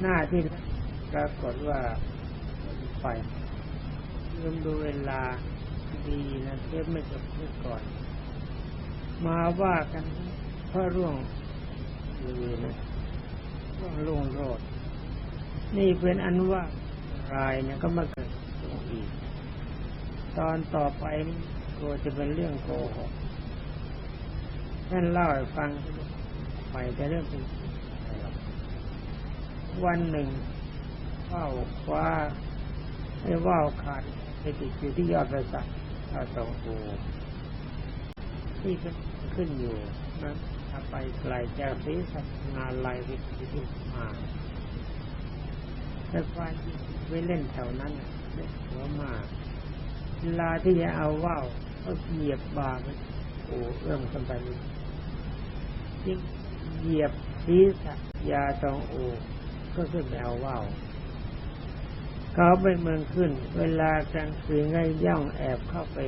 หน้าที่ปรากฏว่าไปลืมดูเวลาดีนะเทปไม่จบพูดก่อน มาว่ากันเพราะร่วงลือนะร่วงลุงโรดนี่เป็นอันว่ารายเนี่ยก็มาเกิดอีก ตอนต่อไปกลัวจะเป็นเรื่องโกหกท่านเล่าให้ฟังไปจะเรื่องเป็น วันหนึ่งว่าวคว้าไอ้ว่าวขาดไปติดอยู่ที่ยอดประสาทอาสองโอที่ขึ้นอยู่นะถ้าไปไกลจากศีรษะงานลายวิธีมาแต่ควายไปเล่นแถวนั้นเล่นหัวมาเวลาที่จะเอาว่าวก็เหยียบบาไปโอ้เอื้อมขึ้นไปยิ่งเหยียบศีรษะยาตองโอ ก็ขึ้นไปเอาว่าวเขาไปเมืองขึ้น เวลากลางคืนก็ย่องแอบเข้าไป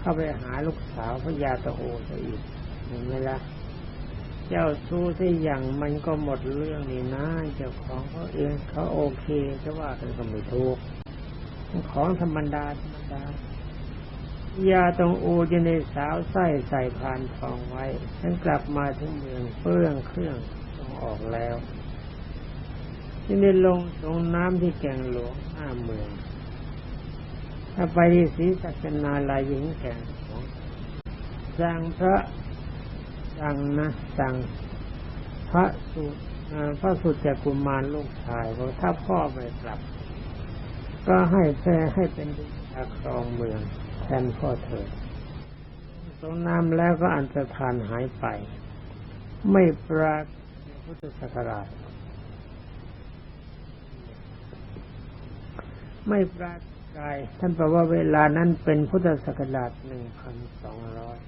เข้าไปหาลูกสาวพระยาตโอซะอีกเห็นไหมล่ะเจ้าสู้ที่อย่างมันก็หมดเรื่องนี่นะเจ้าของเขาเองเขาโอเคแต่ว่ากันก็ไม่ถูกของธรรมดาธรรมดายาตรงอูจะในสาวไส้ใส่พานทองไว้ฉันกลับมาถึงเมืองเปื้องเครื่องต้องออกแล้ว ที่ได้ลงลงน้ำที่แก่งหลวงห้าเมืองถ้าไปที่ศรีสัชนาลายหญิงแก่งหลวงสั่งพระสั่งนะสั่งพระสุพระสุจกุมารลูกชายบอกถ้าพ่อไม่กลับ ก็ให้แพ้ให้เป็นดิาครองเมืองแทนพ่อเธอตรงน้ำแล้วก็อันตรธานหายไป ไม่ปรากฏพุทธศักราช ไม่ปรากฏกาย ท่านบอกว่าเวลานั้นเป็นพุทธศักราชหนึ่งพันสองร้อย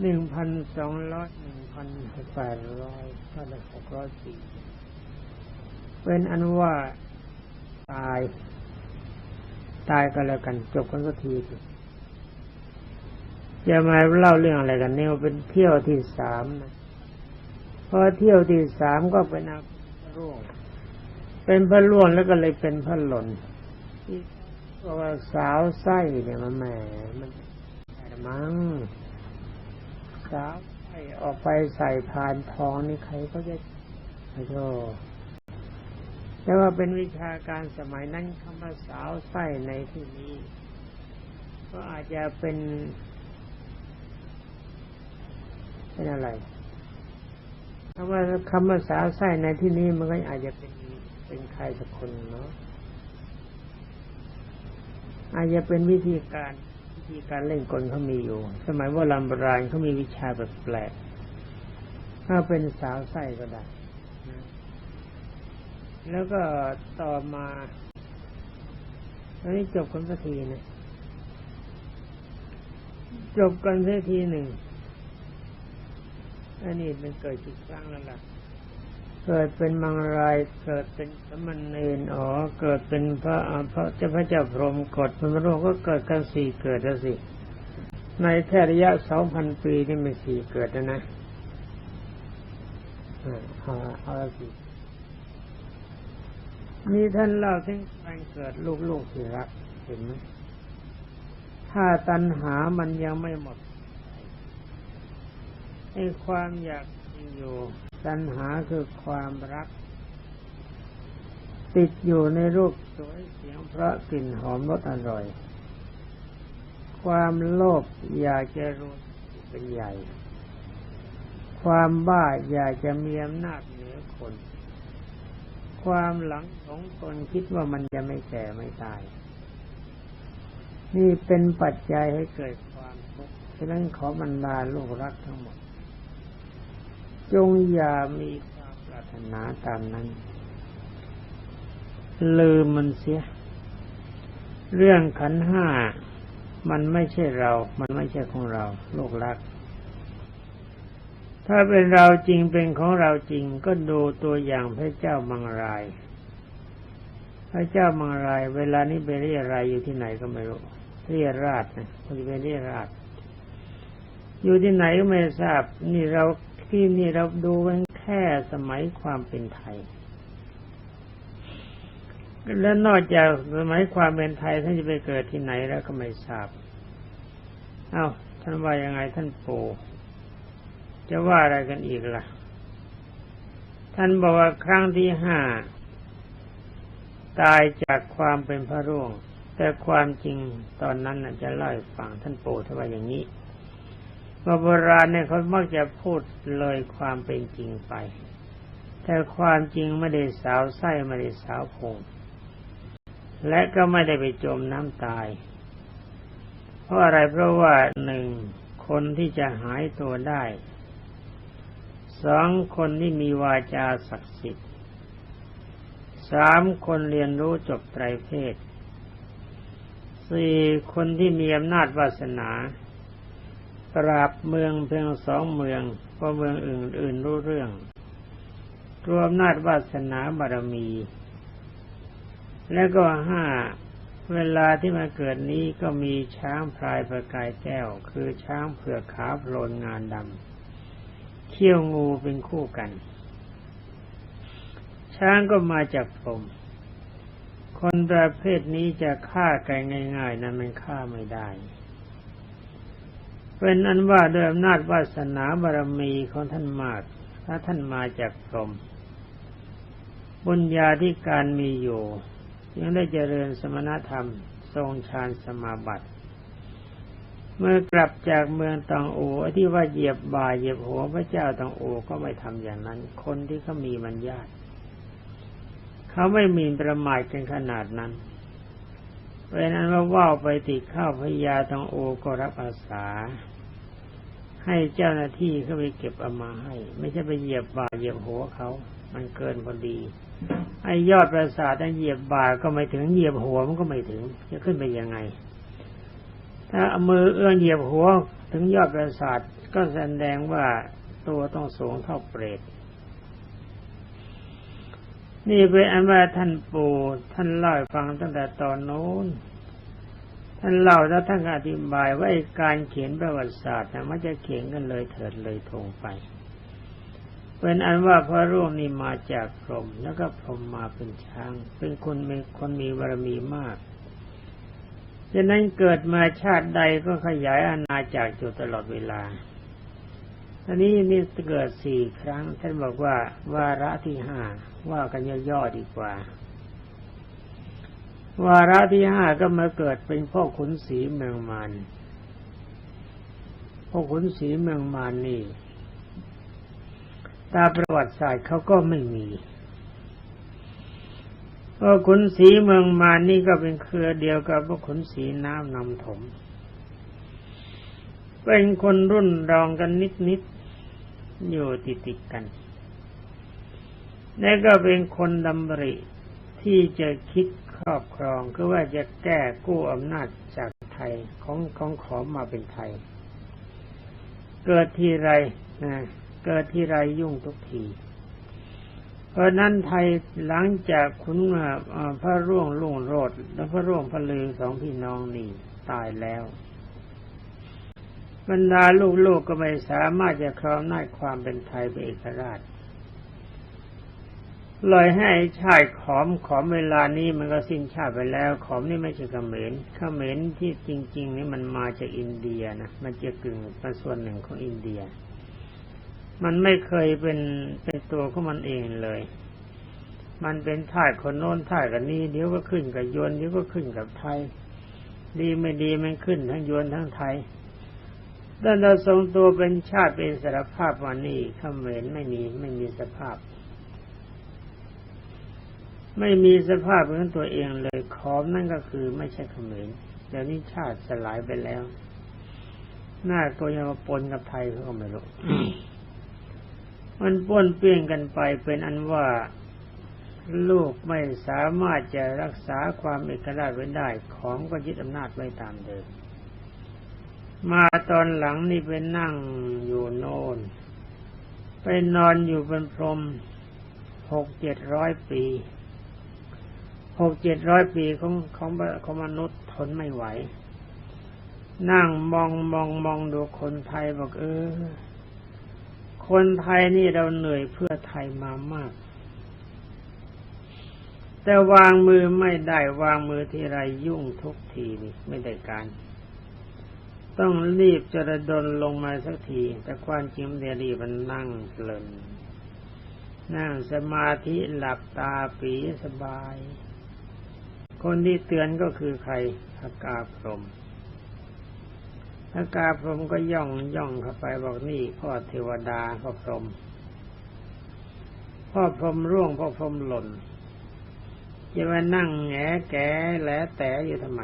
หนึ่งพันสองร้อยหนึ่งพันแปดร้อยเท่าไหร่หกร้อยสี่เป็นอันว่าตาย ตายกันแล้วกัน จบกันสักทีจะมาเล่าเรื่องอะไรกันเนี่ยเป็นเที่ยวที่สามนะพอเที่ยวที่สามก็เป็นอาร่วง เป็นพระล่วงแล้วก็เลยเป็นพระหล่นที่ว่าสาวไส้เนี่ยมันแหมมันมั้งสาวไส้ออกไปใส่พานทองนี่ใครก็จะไอ้โธ่แต่ว่าเป็นวิชาการสมัยนั้นคำว่าสาวไส้ในที่นี้ ก็อาจจะเป็น เป็นอะไรคำว่าคำว่าสาวไส้ในที่นี้มันก็อาจจะเป็น เป็นใครสักคนเนาะอาจจะเป็นวิธีการวิธีการเล่นกลเขามีอยู่ สมัยว่าลำโบราณเขามีวิชาแบบแปลกถ้าเป็นสาวไส้ก็ได้แล้วก็ต่อมาตอนนี้จบกันสักทีนะจบกันสักทีหนึ่งอันนี้เป็นเกิดจุดครั้งแล้วล่ะ เกิดเป็นมังรายเกิดเป็นสมณเณรอ๋อเกิดเป็นพระพระเจ้าพระเจ้าพรหมกดพระโลกก็เกิดกันสี่เกิดแล้วสิ ในแค่ระยะสองพันปีนี่ม่สี่เกิดแล้วนะเอาเอาสิมีท่านเล่าถึงการเกิดลูกๆสิรักเห็นไหมถ้าตัณหามันยังไม่หมดไอ้ความอยากอยู่ ตัณหาคือความรัก ติดอยู่ในรูปสวยเสียงเพราะกลิ่นหอมรสอร่อย ความโลภอยากจะรู้เป็นใหญ่ ความบ้าอยากจะมีอำนาจเหนือคน ความหลังของตนคิดว่ามันจะไม่แก่ไม่ตาย นี่เป็นปัจจัยให้เกิดความทุกข์ฉะนั้นขอบรรดาลูกรักทั้งหมด จงอย่ามีความปรารถนาตามนั้น ลืมมันเสีย เรื่องขันห้ามันไม่ใช่เรา มันไม่ใช่ของเรา โลกรัก ถ้าเป็นเราจริงเป็นของเราจริงก็ดูตัวอย่างพระเจ้ามังราย พระเจ้ามังราย เวลานี้ไปเรียรายอยู่ที่ไหนก็ไม่รู้เรียราชนะคนที่ไปเรียราชอยู่ที่ไหนก็ไม่ทราบ นี่เรา ที่นี่เราดูกันแค่ค่สมัยความเป็นไทย และนอกจากสมัยความเป็นไทยท่านจะไปเกิดที่ไหนแล้วก็ไม่ทราบ เอา้าท่านว่ายังไงท่านปู่จะว่าอะไรกันอีกล่ะ ท่านบอกว่าครั้งที่ห้าตายจากความเป็นพระร่วง แต่ความจริงตอนนั้นจะเล่าให้ฟังท่านปู่ท่านว่าอย่างนี้ ว่าโบราณเนี่ยเขามักจะพูดเลยความเป็นจริงไป แต่ความจริงไม่ได้สาวไส้ไม่ได้สาวพงและก็ไม่ได้ไปจมน้ำตาย เพราะอะไรเพราะว่าหนึ่งคนที่จะหายตัวได้สองคนที่มีวาจาศักดิ์สิทธิ์สามคนเรียนรู้จบไตรเพศสี่คนที่มีอำนาจวาสนา ปราบเมืองเพียงสองเมืองเพราะเมืองอื่นอื่นรู้เรื่องรวมนาจวาสนาบารมี แล้วก็ห้าเวลาที่มาเกิดนี้ก็มีช้างพลายประกายแก้ว คือช้างเผือกขาโพลนงานดำเขี้ยวงูเป็นคู่กัน ช้างก็มาจากพรมคนประเภทนี้จะฆ่ากันง่าย ๆนั้นมันฆ่าไม่ได้ เป็นอันว่าด้วยอำนาจวาสนาบารมีของท่านมาก ถ้าท่านมาจากพรมบุญญาที่การมีอยู่ยังได้เจริญสมณธรรม ทรงฌานสมาบัติ เมื่อกลับจากเมืองตองโอที่ว่าเหยียบบ่าเหยียบหัวพระเจ้าตองโอก็ไม่ทำอย่างนั้น คนที่เขามีมันญาติเขาไม่มีประมาทกันขนาดนั้นเพราะนั้นว่าว่าวไปติดข้าวพยาตองโอก็รับอาสา ให้เจ้าหน้าที่เขาไปเก็บเอามาให้ ไม่ใช่ไปเหยียบบ่าเหยียบหัวเขา มันเกินพอดีไอ้ยอดประสาทถ้าเหยียบบ่าก็ไม่ถึงเหยียบหัวมันก็ไม่ถึง จะขึ้นไปยังไง ถ้าเอามือเอื้อเหยียบหัวถึงยอดประสาทก็แสดงว่าตัวต้องสูงเท่าเปรตนี่เป็นอันว่าท่านปู่ท่านเล่าฟังตั้งแต่ตอนโน้น ท่านเล่าแล้วท่านอธิบายว่าการเขียนประวัติศาสตร์นะมันจะเขียนกันเลยเถิดเลยทงไปเป็นอันว่าพระร่วงนี่มาจากพรหมแล้วก็พรหมมาเป็นช้าง เป็นคนเป็นคนมีบารมีมากฉะนั้นเกิดมาชาติใดก็ขยายอาณาจักรอยู่ตลอดเวลาอันนี้นี่เกิดสี่ครั้ง ท่านบอกว่าวาระที่ห้าว่ากันย่อๆดีกว่า วาระที่ห้าก็มาเกิดเป็นพ่อขุนศรีเมืองมานพ่อขุนศรีเมืองมานนี่ ตาประวัติศาสตร์เขาก็ไม่มีพ่อขุนศรีเมืองมานนี่ก็เป็นเครือเดียวกับพ่อขุนศรีน้ำนำถม เป็นคนรุ่นรองกันนิดๆอยู่ติดติดกัน และก็เป็นคนดำริที่จะคิด ครอบครองคือว่าจะแก้กู้อำนาจจากไทยของของขอมมาเป็นไทย เกิดทีไรนะเกิดทีไรยุ่งทุกที เพราะนั้นไทยหลังจากคุณพระร่วงลุ่งโรดและพระร่วงพระลือสองพี่น้องนี่ตายแล้วบรรดาลูกๆกก็ไม่สามารถจะครองนาความเป็นไทยเป็นเอกราช เลยให้ชาติขอมขอมเวลานี้มันก็สิ้นชาติไปแล้ว ขอมนี่ไม่ใช่เขมรเขมรที่จริง ๆ นี่มันมาจากอินเดียนะมันจะกึ่งเป็นส่วนหนึ่งของอินเดีย มันไม่เคยเป็นเป็นตัวของมันเองเลย มันเป็นท่ายคนโน้นท่ายกันนี้เดี๋ยวก็ขึ้นกับยวนเดี๋ยวก็ขึ้นกับไทย ดีไม่ดีมันขึ้นทั้งยวนทั้งไทยด้านเราทรงตัวเป็นชาติเป็นสารภาพวันนี้เขมรไม่มีไม่มีสภาพ ไม่มีสภาพของตัวเองเลยขอมนั่นก็คือไม่ใช่เขมรเดี๋ยวนี้ชาติสลายไปแล้วหน้าตัวยังมาปนกับไทยเขาก็ไม่รู้มันป้วนเปี้ยนกันไปเป็นอันว่าลูกไม่สามารถจะรักษาความเอกราชไว้ได้ของก็ยึดอำนาจไว้ตามเดิม มาตอนหลังนี่ไปนั่งอยู่โน่น ไปนอนอยู่บนพรมหกเจ็ดร้อยปี หกเจ็ดร้อยปีของของของมนุษย์ทนไม่ไหว นั่งมองมองมองดูคนไทยบอกเออ คนไทยนี่เราเหนื่อยเพื่อไทยมามาก แต่วางมือไม่ได้วางมือทีไรยุ่งทุกทีนี่ไม่ได้การ ต้องรีบจะระดนลงมาสักที แต่ความจริงเดียรีมันนั่งเพลินนั่งสมาธิหลับตาปีสบาย คนที่เตือนก็คือใครพระกาพรมพระกาพรมก็ย่องย่องเข้าไปบอกนี่พ่อเทวดาพ่อพรมพ่อพรมร่วงพ่อพรมหล่นจะมานั่งแงแกแหลแต่อยู่ทำไม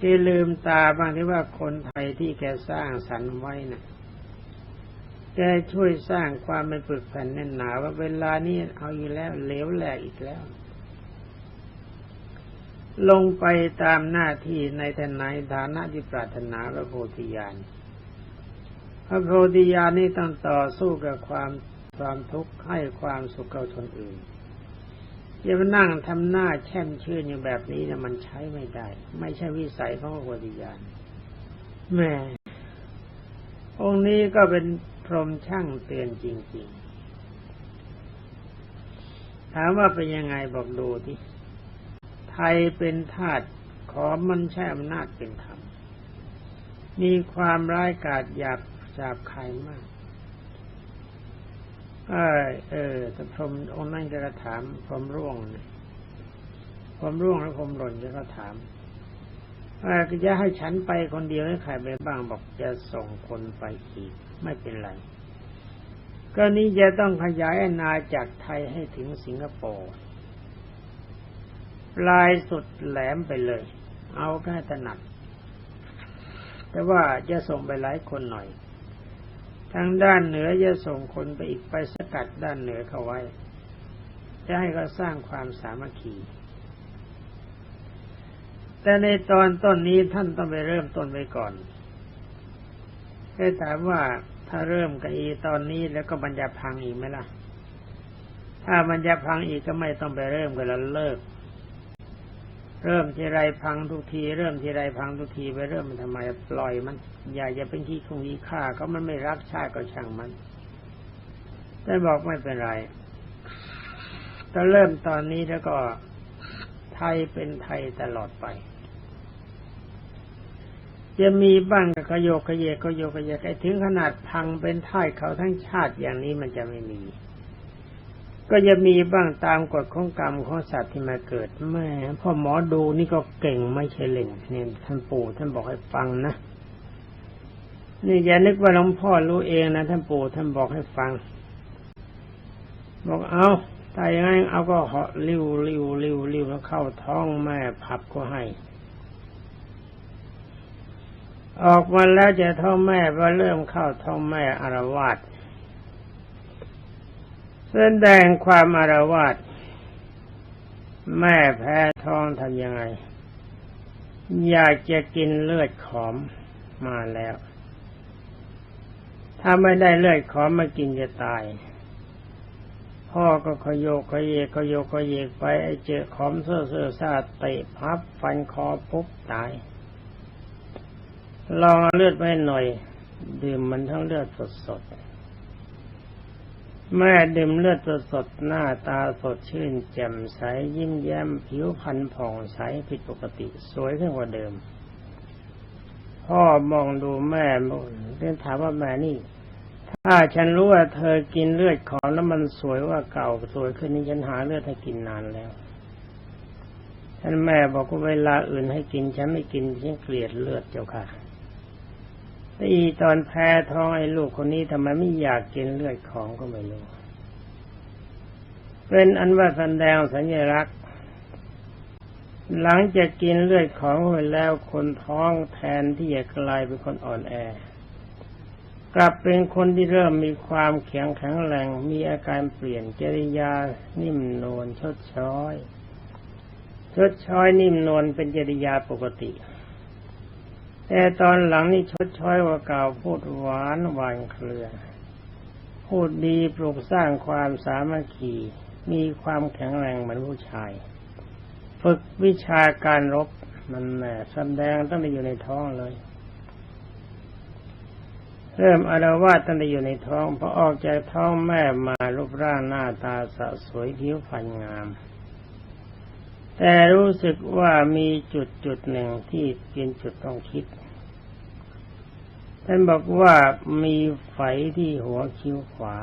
ที่ลืมตาบ้างที่ว่าคนไทยที่แกสร้างสรรค์ไว้นะ่ะแกช่วยสร้างความเป็นปึกแผ่นแน่นหนาว่าเวลานี้เอาอยู่แล้วเหลวแหลกอีกแล้ว ลงไปตามหน้าที่ในทนายฐานะที่ปรารถนาพระโพธิญาณพระโพธิญาณนี่ต้องต่อสู้กับความความทุกข์ให้ความสุขกับคนอื่นจะมานั่งทำหน้าแช่มชื่นอยู่แบบนี้เนะมันใช้ไม่ได้ ไม่ใช่วิสัยของพระโพธิญาณแม่องค์นี้ก็เป็นพรหมช่างเตือนจริง ๆ ถามว่าเป็นยังไงบอกดูที่ ไทยเป็นทาสขอมันใช้อำนาจเป็นธรรม มีความร้ายกาจหยาบจาบคายมาก เออเออแต่พรมองนั้นก็ถามพรมร่วงนะพรมร่วงแล้วพรมหล่นก็ถามว่าจะให้ฉันไปคนเดียวให้ใครไปบ้างบอกจะส่งคนไปอีก ไม่เป็นไร ก็นี้จะต้องขยายอาณาจักรไทยให้ถึงสิงคโปร์ ลายสุดแหลมไปเลย เอาแค่ถนัด แต่ว่าจะส่งไปหลายคนหน่อยทางด้านเหนือจะส่งคนไปอีกไปสกัดด้านเหนือเขาไว้ จะให้เขาสร้างความสามัคคี แต่ในตอนต้นนี้ท่านต้องไปเริ่มต้นไว้ก่อนแค่ถามว่าถ้าเริ่มกับอีตอนนี้แล้วก็มันจะพังอีกไหมล่ะ ถ้ามันจะพังอีกก็ไม่ต้องไปเริ่มกันแล้วเลิก เริ่มทีไรพังทุกที เริ่มทีไรพังทุกทีไปเริ่มมันทำไมปล่อยมันอย่าอย่าเป็นขี้คงขี้ข่าก็มันไม่รักชาติก็ช่างมัน แต่บอกไม่เป็นไรถ้าเริ่มตอนนี้แล้วก็ไทยเป็นไทยตลอดไป จะมีบ้างกระโยกกเยกกระโยกกเยกไอ้ถึงขนาดพังเป็นท่ายเขาทั้งชาติอย่างนี้มันจะไม่มี ก็จะมีบ้างตามกฎของกรรมของสัตว์ที่มาเกิดแม่พ่อหมอดูนี่ก็เก่งไม่ใช่เล่นเนี่ยท่านปู่ท่านบอกให้ฟังนะนี่อย่านึกว่าหลวงพ่อรู้เองนะท่านปู่ท่านบอกให้ฟัง บอกเอาถ้าอย่างนั้นเอาก็เหาะริ้วริ้วริ้วริ้วแล้วเข้าท้องแม่พับก็ให้ ออกมาแล้วจะท้องแม่พอเริ่มเข้าท้องแม่อารวาส แสดงความอารวาสแม่แพ้ท้องทำยังไง อยากจะกินเลือดขอมมาแล้ว ถ้าไม่ได้เลือดขอมมากินจะตาย พ่อก็ขยโยขยเยขยโยขยเยไปไอ้เจอขอมเสื้อเสื้อซาเตะพับฟันคอปุ๊บตาย ลองเลือดไปหน่อย ดื่มมันทั้งเลือดสดสด แม่ดื่มเลือดสดสดหน้าตาสดชื่น แจ่มใสยิ้มแย้มผิวพรรณผ่องใสผิดปกติ สวยขึ้นกว่าเดิม พ่อมองดูแม่เรียนถามว่าแม่นี่ ถ้าฉันรู้ว่าเธอกินเลือดของแล้วมันสวยว่าเก่าสวยขึ้นนี้ฉันหาเลือดให้กินนานแล้วท่านแม่บอกว่าเวลาอื่นให้กินฉันไม่กินฉันเกลียดเลือดเจ้าค่ะ อีตอนแพ้ท้องไอ้ลูกคนนี้ทำไมไม่อยากกินเลือดของก็ไม่รู้ เป็นอันว่าสันแดงสัญลักษณ์ หลังจากกินเลือดของไปแล้วคนท้องแทนที่จะกลายเป็นคนอ่อนแอ กลับเป็นคนที่เริ่มมีความแข็งแข็งแรงมีอาการเปลี่ยนจริยานิ่มนวลชดช้อยชดช้อยนิ่มนวลเป็นจริยาปกติ แต่ตอนหลังนี่ชดช้อยว่าเก่าพูดหวานหวานเคลือ พูดดีปลุกสร้างความสามัคคีมีความแข็งแรงเหมือนผู้ชาย ฝึกวิชาการรบมันแหมแสดงต้องไปอยู่ในท้องเลย เริ่มอารวาสตั้งแต่อยู่ในท้องพอออกจากท้องแม่มารูปร่างหน้าตาสะสวยผิวพรรณงาม แต่รู้สึกว่ามีจุดจุดหนึ่งที่เป็นจุดต้องคิด ท่านบอกว่ามีไฝที่หัวคิ้วขวา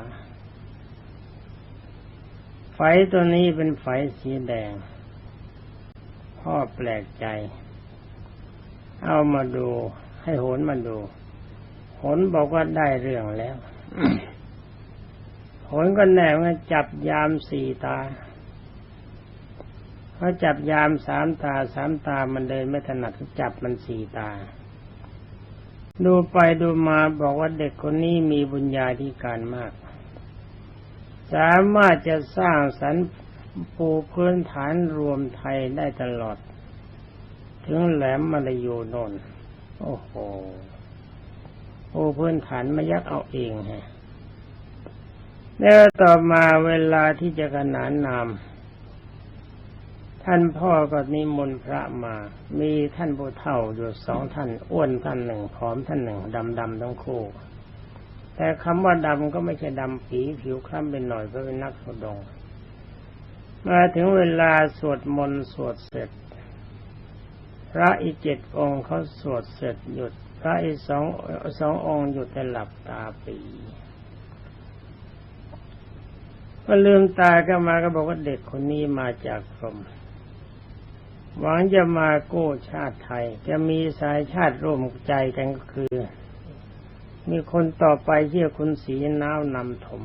ไฝตัวนี้เป็นไฝสีแดง พ่อแปลกใจ เอามาดูให้โหนมาดูโหนบอกว่าได้เรื่องแล้วโหนก็แน่ว่าจับยามสี่ตา เขาจับยามสามตาสามตามันเดินไม่ถนัดจับมันสี่ตา ดูไปดูมาบอกว่าเด็กคนนี้มีบุญญาธิการมาก สามารถจะสร้างสรรปูพื้นฐานรวมไทยได้ตลอด ถึงแหลมมลายูนนโอ้โหปูพื้นฐานมายักเอาเองฮะแล้วต่อมาเวลาที่จะขนานนาม ท่านพ่อก็นิมนต์พระมา มีท่านผู้เฒ่าอยู่สองท่าน อ้วนท่านหนึ่งผอมท่านหนึ่งดำดำทั้งคู่ แต่คำว่าดำก็ไม่ใช่ดำผีผิวคล้ำเป็นหน่อยเพราะเป็นนักสดงมาถึงเวลาสวดมนต์สวดเสร็จ พระอีกเจ็ดองค์เขาสวดเสร็จหยุด พระอีกสองสององค์หยุดแต่หลับตาปีก็ลืมตาก็มาก็บอกว่าเด็กคนนี้มาจากพรม หวังจะมากู้ชาติไทย จะมีสายชาติร่วมใจกันก็คือ มีคนต่อไปเชื่อคุณสีน้าวนำถม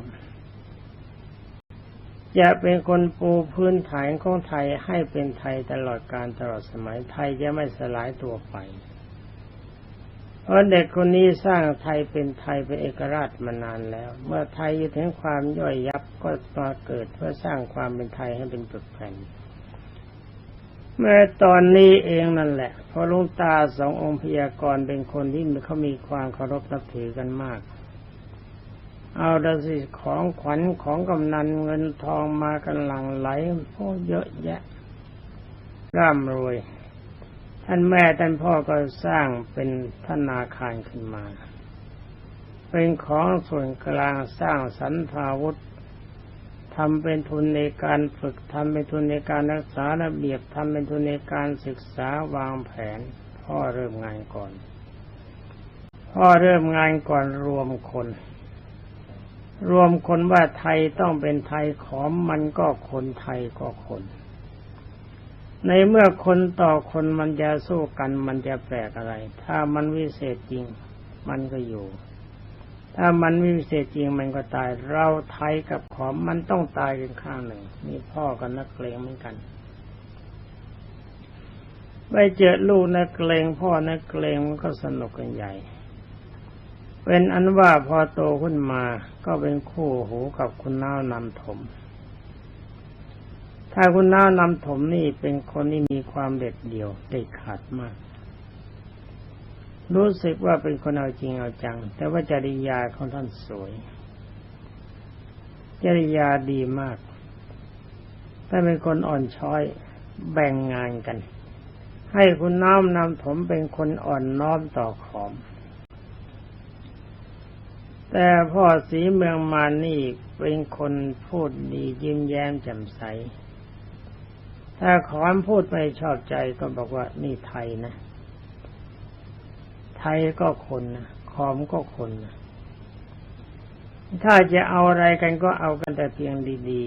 จะเป็นคนปูพื้นฐานของไทยให้เป็นไทยตลอดการตลอดสมัยไทยจะไม่สลายตัวไป เพราะเด็กคนนี้สร้างไทยเป็นไทยเป็นเอกราชมานานแล้ว เมื่อไทยถึงความย่อยยับก็มาเกิดเพื่อสร้างความเป็นไทยให้เป็นปึกแผ่น เมื่อตอนนี้เองนั่นแหละเพราะลุงตาสององค์พยากรณ์เป็นคนที่เขามีความเคารพนับถือกันมาก เอาดสิของขวัญของกำนันเงินทองมากันหลังไหลโอ้เยอะแยะร่ำรวย ท่านแม่ท่านพ่อก็สร้างเป็นธนาคารขึ้นมา เป็นของส่วนกลางสร้างสรรพาวุธ ทำเป็นทุนในการฝึกทำเป็นทุนในการรักษาระเบียบทำเป็นทุนในการศึกษาวางแผน พ่อเริ่มงานก่อน พ่อเริ่มงานก่อนรวมคน รวมคนว่าไทยต้องเป็นไทยขอมมันก็คนไทยก็คน ในเมื่อคนต่อคนมันจะสู้กันมันจะแปลกอะไร ถ้ามันวิเศษจริง มันก็อยู่ ถ้ามันไม่วิเศษจริงมันก็ตาย เราไทยกับขอมมันต้องตายกันข้างหนึ่งนี่พ่อกับนักเลงเหมือนกันไปเจอลูกนักเลงพ่อนักเลงมันก็สนุกกันใหญ่ เป็นอันว่าพอโตขึ้นมาก็เป็นคู่หูกับคุณน้าวนำถม ถ้าคุณน้าวนำถมนี่เป็นคนที่มีความเด็ดเดี่ยวเด็ดขาดมาก รู้สึกว่าเป็นคนเอาจริงเอาจัง แต่ว่าจริยาของท่านสวย จริยาดีมากถ้าเป็นคนอ่อนช้อยแบ่งงานกัน ให้คุณน้อมนำถมเป็นคนอ่อนน้อมต่อขอม แต่พ่อสีเมืองมานี่เป็นคนพูดดียิ้มแย้มแจ่มใส ถ้าขอมพูดไม่ชอบใจก็บอกว่านี่ไทยนะ ไทยก็คนนะขอมก็คนนะถ้าจะเอาอะไรกันก็เอากันแต่เพียงดี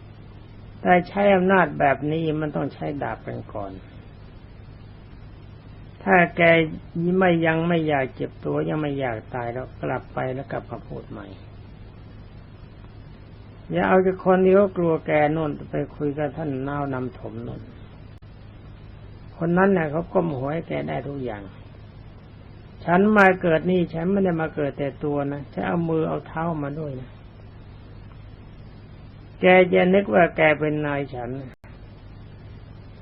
ๆ แต่ใช้อำนาจแบบนี้มันต้องใช้ดาบกันก่อน ถ้าแกไม่ยังไม่อยากเจ็บตัวยังไม่อยากตายแล้วกลับไปแล้วกลับมาพูดใหม่ อย่าเอาจากคนที่เขากลัวแกโน่นไปคุยกับท่านนาวนำถมน่นคนนั้นเนี่ยเขาก้มหัวให้แกได้ทุกอย่าง ฉันมาเกิดนี่ฉันไม่ได้มาเกิดแต่ตัวนะฉันเอามือเอาเท้ามาด้วยนะแกจะนึกว่าแกเป็นนายฉัน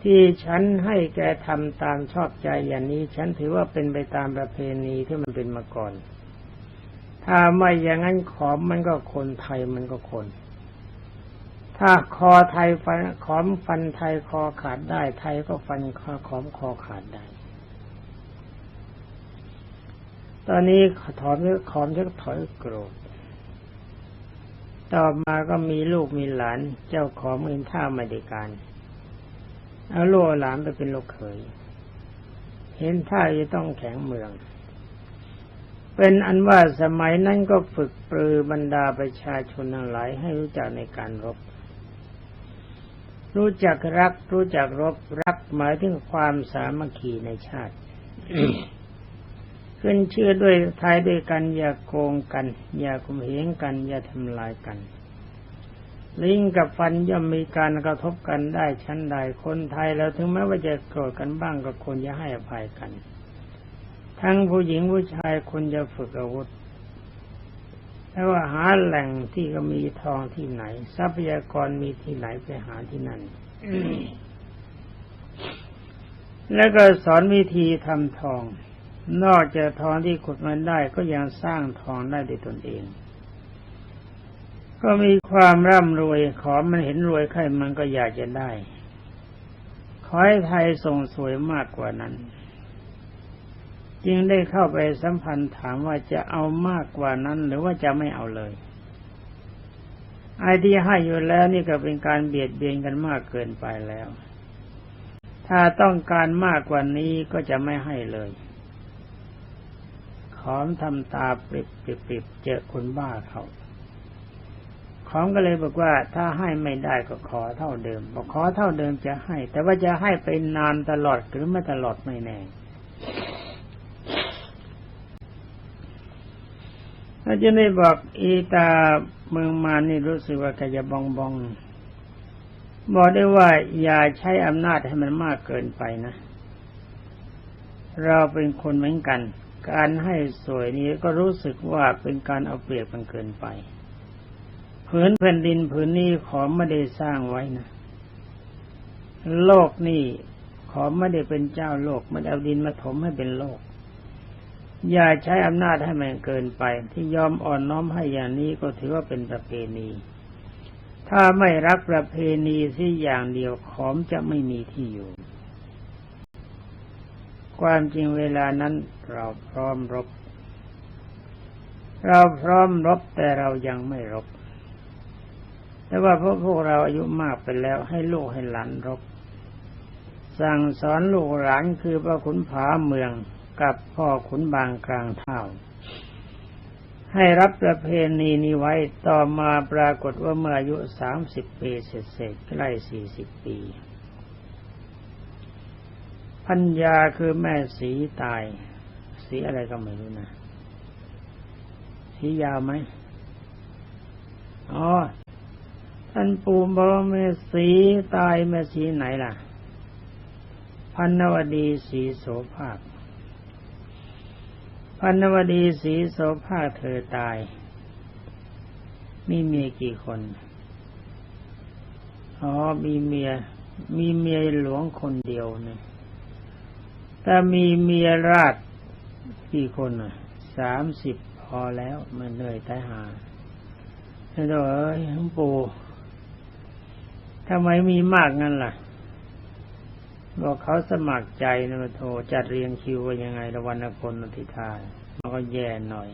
ที่ฉันให้แกทำตามชอบใจอย่างนี้ ฉันถือว่าเป็นไปตามประเพณีที่มันเป็นมาก่อน ถ้าไม่อย่างนั้นขอมมันก็คนไทยมันก็คน ถ้าคอไทยฟันขอมฟันไทยคอขาดได้ ไทยก็ฟันคอขอมคอขาดได้ ตอนนี้ถอนขอมชักถอยโกรธ ต่อมาก็มีลูกมีหลาน เจ้าของเงินท่าม่ได้การ เอาลูกหลานไปเป็นลูกเขย เห็นท่าจะต้องแข็งเมือง เป็นอันว่าสมัยนั้นก็ฝึกปรือบรรดาประชาชนทั้งหลายให้รู้จักในการรบ รู้จักรัก รู้จักรบ รักหมายถึงความสามัคคีในชาติ ขึ้นชื่อด้วยทายด้วยกัน อย่าโกงกัน อย่าข่มเหงกัน อย่าทำลายกัน ลิงกับฟันย่อมมีการกระทบกันได้ชั้นใดคนไทยแล้วถึงแม้ว่าจะโกรธกันบ้างก็ควรจะให้อภัยกัน ทั้งผู้หญิงผู้ชายควรจะฝึกอาวุธแล้วว่าหาแหล่งที่ก็มีทองที่ไหน ทรัพยากรมีที่ไหนไปหาที่นั่นแล้วก็สอนวิธีทำทอง นอกจากทองที่ขุดมันได้ก็ยังสร้างทองได้ด้วยตนเอง ก็มีความร่ำรวยขอมันเห็นรวยใครมันก็อยากจะได้ ขอให้ไทยส่งสวยมากกว่านั้น จึงได้เข้าไปสัมพันธ์ถามว่าจะเอามากกว่านั้น หรือว่าจะไม่เอาเลยไอ้ที่ให้อยู่แล้วนี่ก็เป็นการเบียดเบียนกันมากเกินไปแล้ว ถ้าต้องการมากกว่านี้ก็จะไม่ให้เลย ขอมทำตาปริบปริบปริบเจอคนบ้าเขาขอมก็เลยบอกว่าถ้าให้ไม่ได้ก็ขอเท่าเดิมบอกขอเท่าเดิมจะให้ แต่ว่าจะให้ไปนานตลอดหรือไม่ตลอดไม่แน่ถ้าจะไม่บอกอีตาเมืองมานี่รู้สึกว่าแกจะบองบองบอกได้ว่าอย่าใช้อำนาจให้มันมากเกินไปนะ เราเป็นคนเหมือนกัน การให้สวยนี้ก็รู้สึกว่าเป็นการเอาเปรียบมันเกินไปผืนแผ่นดินผืนนี้ขอไม่ได้สร้างไว้นะ โลกนี่ขอไม่ได้เป็นเจ้าโลกมันเอาดินมาถมให้เป็นโลก อย่าใช้อำนาจให้มันเกินไป ที่ยอมอ่อนน้อมให้อย่างนี้ก็ถือว่าเป็นประเพณี ถ้าไม่รับประเพณีสิอย่างเดียวขอมจะไม่มีที่อยู่ ความจริงเวลานั้นเราพร้อมรบ เราพร้อมรบแต่เรายังไม่รบ แต่ว่าพวกพวกเราอายุมากไปแล้วให้ลูกให้หลานรบ สั่งสอนลูกหลานคือพระขุนผาเมืองกับพ่อขุนบางกลางเท่าให้รับประเพณีนี้ไว้ต่อมาปรากฏว่าเมื่ออายุสามสิบปีเสร็จใกล้สี่สิบปี พัญญาคือแม่สีตาย สีอะไรก็ไม่รู้นะ สียาวไหมอ๋อท่านปู่บอกว่าแม่สีตายแม่สีไหนล่ะ พันนวดีสีโสภาคพันนวดีสีโสภาคเธอตายมีเมียกี่คน อ๋อ มีเมีย มีเมียหลวงคนเดียวเนี่ย ถ้ามีเมียราชกี่คนอะสามสิบพอแล้วมันเหนื่อยตายหาเฮ้ยเอ้ยหลวงปู่ทำไมมีมากงั้นล่ะ บอกเขาสมัครใจนะมาโทรจัดเรียงคิวว่ายังไงละวันคนนติทานมันก็แย่หน่อย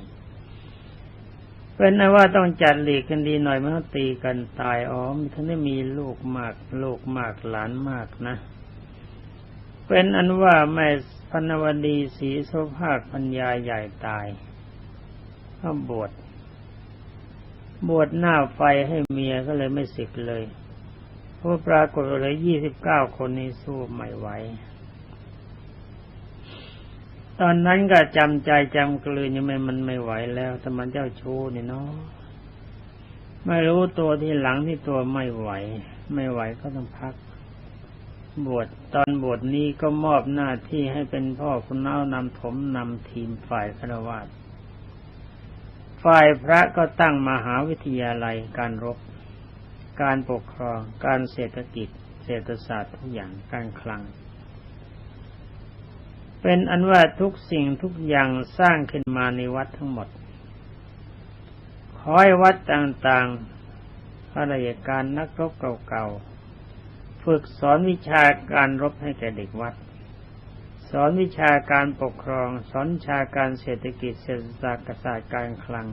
เป็นนะว่าต้องจัดหลีกกันดีหน่อยมันต้องตีกันตายอ๋อมันได้มีลูกมาก ลูกมากหลานมากนะ เป็นอันว่าแม่พันวดีศรีโสภาคปัญญาใหญ่ตายก็บวชบวชหน้าไฟให้เมียก็เลยไม่สึกเลยเพราะปรากฏเลยยี่สิบเก้าคนนี้สู้ไม่ไหวตอนนั้นก็จำใจจำกลืนยังไม่มันไม่ไหวแล้วแต่มันเจ้าชู้นี่เนาะไม่รู้ตัวที่หลังที่ตัวไม่ไหว ไม่ไหวก็ต้องพัก บวชตอนบวชนี้ก็มอบหน้าที่ให้เป็นพ่อคุณเน้านำถมนำทีมฝ่ายคณวาสฝ่ายพระก็ตั้งมหาวิทยาลัยการรบ การปกครอง การเศรษฐกิจ เศรษฐศาสตร์ทุกอย่างการคลัง เป็นอันว่าทุกสิ่งทุกอย่างสร้างขึ้นมาในวัดทั้งหมดขอให้วัดต่างๆข้าราชการนักรบเก่าๆ ฝึกสอนวิชาการรบให้แก่เด็กวัด สอนวิชาการปกครอง สอนวิชาการเศรษฐกิจเศรษฐศาสตร์ศาสตร์การคลัง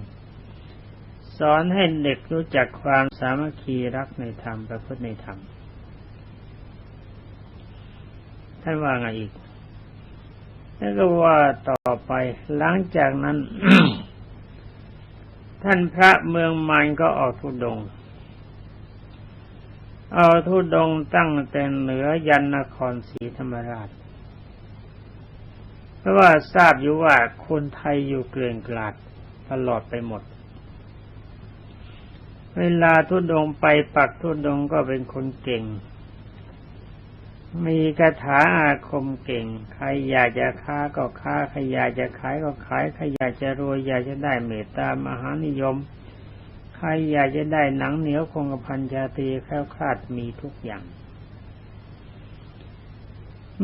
สอนให้เด็กรู้จักความสามัคคีรักในธรรมประพฤติในธรรมท่านว่าไงอีกแล้วก็ว่าต่อไปหลังจากนั้น ท่านพระเมืองมันก็ออกทุดง เอาทุดงตั้งแต่เหนือยันนครศรีธรรมราช เพราะว่าทราบอยู่ว่าคนไทยอยู่เกลื่อนกลาดตลอดไปหมด เวลาทุดงไปปักทุดงก็เป็นคนเก่ง มีคาถาอาคมเก่ง ใครอยากจะค้าก็ค้า ใครอยากจะขายก็ขาย ใครอยากจะรวยอยากจะได้เมตตามหานิยม ใครอยากจะได้หนังเหนียวคงกระพันชาตีแค้วคลาดมีทุกอย่าง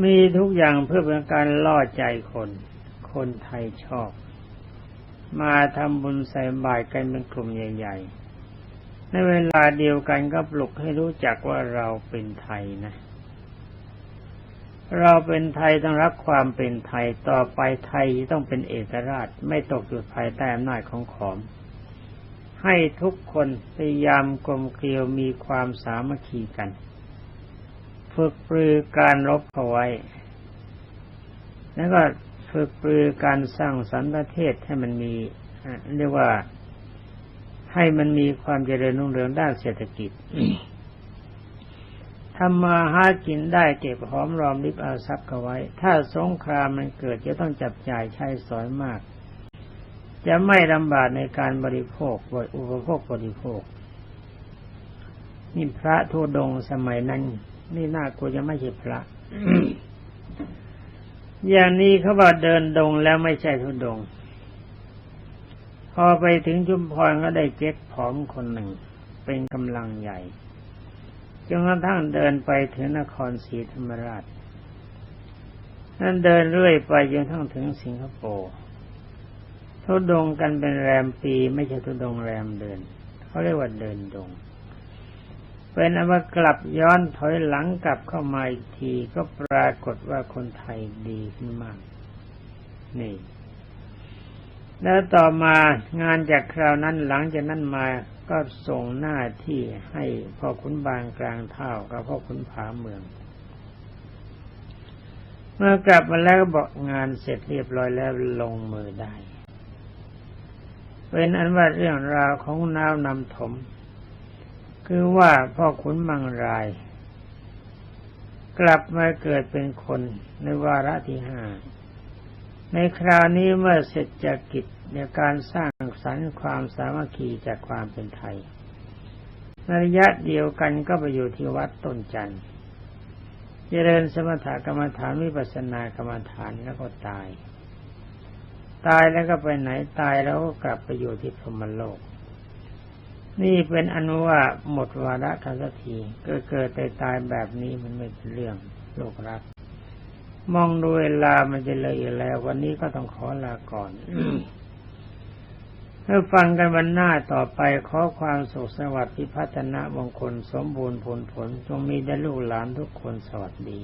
มีทุกอย่างเพื่อเป็นการล่อใจคน คนไทยชอบ มาทำบุญใส่บาตรกันเป็นกลุ่มใหญ่ ๆ ในเวลาเดียวกันก็ปลุกให้รู้จักว่าเราเป็นไทยนะเราเป็นไทยต้องรักความเป็นไทยต่อไปไทยต้องเป็นเอกราช ไม่ตกอยู่ภายใต้อำนาจของขอม ให้ทุกคนพยายามกลมเกลียวมีความสามัคคีกัน ฝึกปรือการรบเอาไว้ แล้วก็ฝึกปรือการสร้างสรรค์ประเทศให้มันมีเรียกว่าให้มันมีความเจริญรุ่งเรืองด้านเศรษฐกิจทำมาหากินได้เก็บหอมรอมริบเอาทรัพย์เอาไว้ ถ้าสงครามมันเกิดจะต้องจับจ่ายใช้สอยมาก จะไม่ลำบากในการบริโภคอุปโภคบริโภค นี่พระทุดงสมัยนั้น นี่น่ากลัวจะไม่ใช่พระ อย่างนี้เขาว่าเดินดงแล้วไม่ใช่ทุดง พอไปถึงชุมพรก็ได้เจ๊กผอมคนหนึ่ง เป็นกำลังใหญ่จนกระทั่งเดินไปถึงนครศรีธรรมราชนั่นเดินเรื่อยไปจนกระทั่งถึงสิงคโปร์ ทุดงกันเป็นแรมปีไม่ใช่ทุดงแรมเดินเขาเรียกว่าเดินดง เป็นอว่ากลับย้อนถอยหลังกลับเข้ามาอีกทีก็ปรากฏว่าคนไทยดีขึ้นมาก นี่ แล้วต่อมางานจากคราวนั้นหลังจากนั้นมาก็ส่งหน้าที่ให้พ่อขุนบางกลางเท่ากับพ่อขุนผาเมือง เมื่อกลับมาแล้วบอกงานเสร็จเรียบร้อยแล้วลงมือได้ เป็นอันว่าเรื่องราวของน้าวนำถม คือว่าพ่อขุนมังราย กลับมาเกิดเป็นคนในวาระที่ห้าในคราวนี้เมื่อเสร็จจากกิจในการสร้างสรรค์ความสามัคคีจากความเป็นไทยในระยะเดียวกันก็ไปอยู่ที่วัดต้นจันทร์เจริญสมถกรรมฐานวิปัสสนากรรมฐานแล้วก็ตาย ตายแล้วก็ไปไหนตายแล้วก็กลับไปอยู่ที่พรหมโลก นี่เป็นอนุว่าหมดวาระทันทีก็เกิดแต่ตายแบบนี้มันไม่เป็นเรื่องโลกรัก มองดูเวลามันจะเลยอยู่แล้ว วันนี้ก็ต้องขอลาก่อนเพื่อฟังกันวันหน้าต่อไปขอความสุขสวัสดิ์พิพัฒนามงคลสมบูรณ์ผลผลจงมีแด่ลูกหลานทุกคนสวัสดี